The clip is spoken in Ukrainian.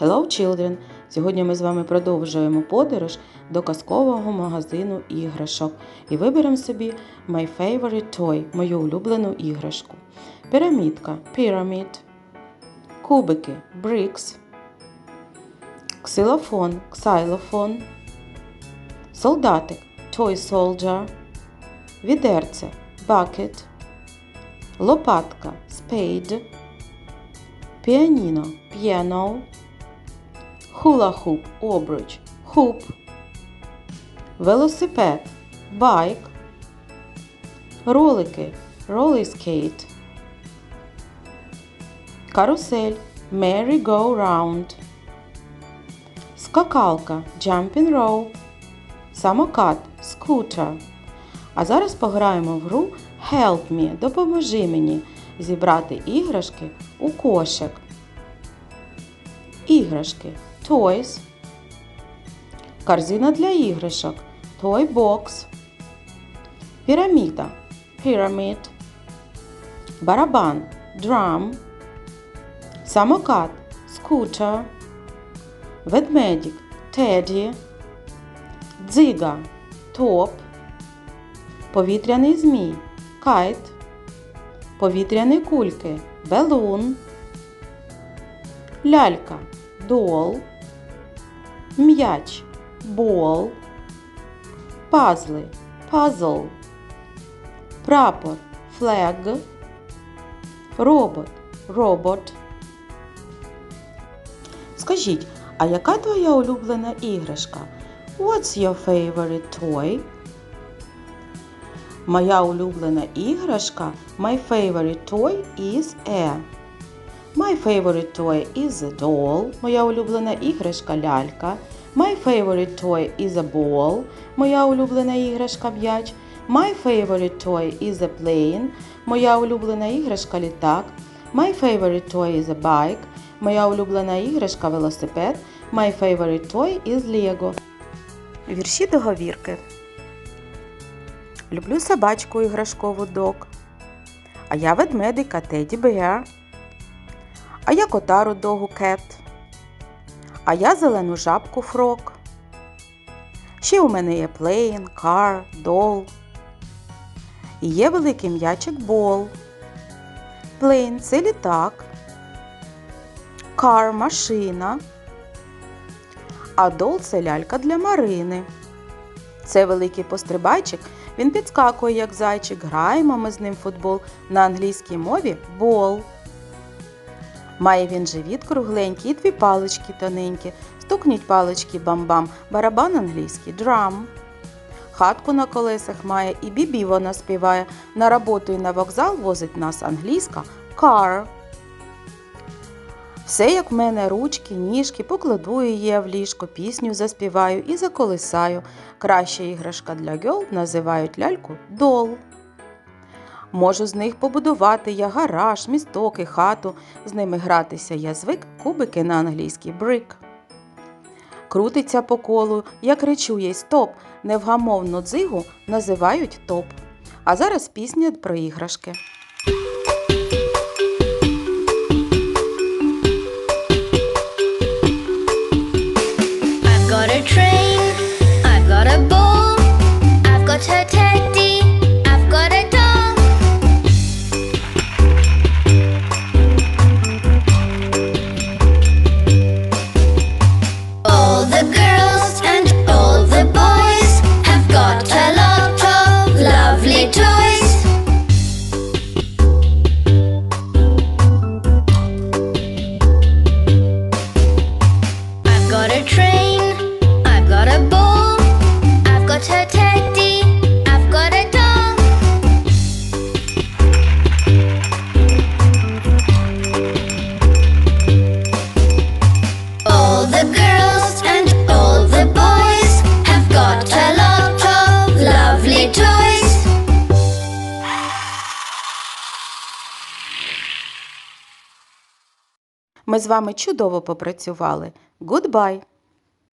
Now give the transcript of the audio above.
Hello, children! Сьогодні ми з вами продовжуємо подорож до казкового магазину іграшок. І виберемо собі My Favorite Toy, мою улюблену іграшку. Пірамідка Pyramid, кубики Bricks, ксилофон Xylophone, солдатик Toy Soldier, відерце Bucket, лопатка Spade, піаніно Piano, хула-хуп обруч хуп, велосипед байк, ролики skate, карусель merry-go-round, скакалка jumping rope, самокат скутер. А зараз пограємо в гру Help me, допоможи мені зібрати іграшки у кошик. Іграшки Toys. Корзина для іграшок Toy Box. Піраміда Pyramid. Барабан Drum. Самокат Scooter. Ведмедик Teddy. Дзига Топ. Повітряний змій Кайт. Повітряні кульки Балун. Лялька Дол. М'яч Бол. Пазли Пазл. Прапор Флег. Робот Робот. Скажіть, а яка твоя улюблена іграшка? What's your favorite toy? Моя улюблена іграшка My favorite toy is a My favorite toy is a doll. Моя улюблена іграшка лялька. My favorite toy is a ball. Моя улюблена іграшка м'яч. My favorite toy is a plane. Моя улюблена іграшка літак. My favorite toy is a bike. Моя улюблена іграшка велосипед. My favorite toy is Lego. Вірші договірки. Люблю собачку іграшкову дог. А я ведмедика Теді Беар. А я кота рудогу кет. А я зелену жабку фрок. Ще у мене є плейн, кар, дол. І є великий м'ячик бол. Плейн це літак. Кар машина. А дол це лялька для Марини. Це великий пострибайчик. Він підскакує, як зайчик. Граємо ми з ним футбол на англійській мові бол. Має він живіт кругленький і дві палички тоненькі. Стукніть палички бам-бам, барабан англійський драм. Хатку на колесах має і бібі вона співає. На роботу і на вокзал возить нас англійська car. Все, як в мене ручки, ніжки, покладу її в ліжко, пісню заспіваю і заколисаю. Краща іграшка для гьол називають ляльку дол. Можу з них побудувати я гараж, місток і хату. З ними гратися я звик, кубики на англійський брик. Крутиться по колу, я кричу їй стоп, невгамовну дзигу називають топ. А зараз пісня про іграшки. I've got a train, Ми з вами чудово попрацювали. Goodbye!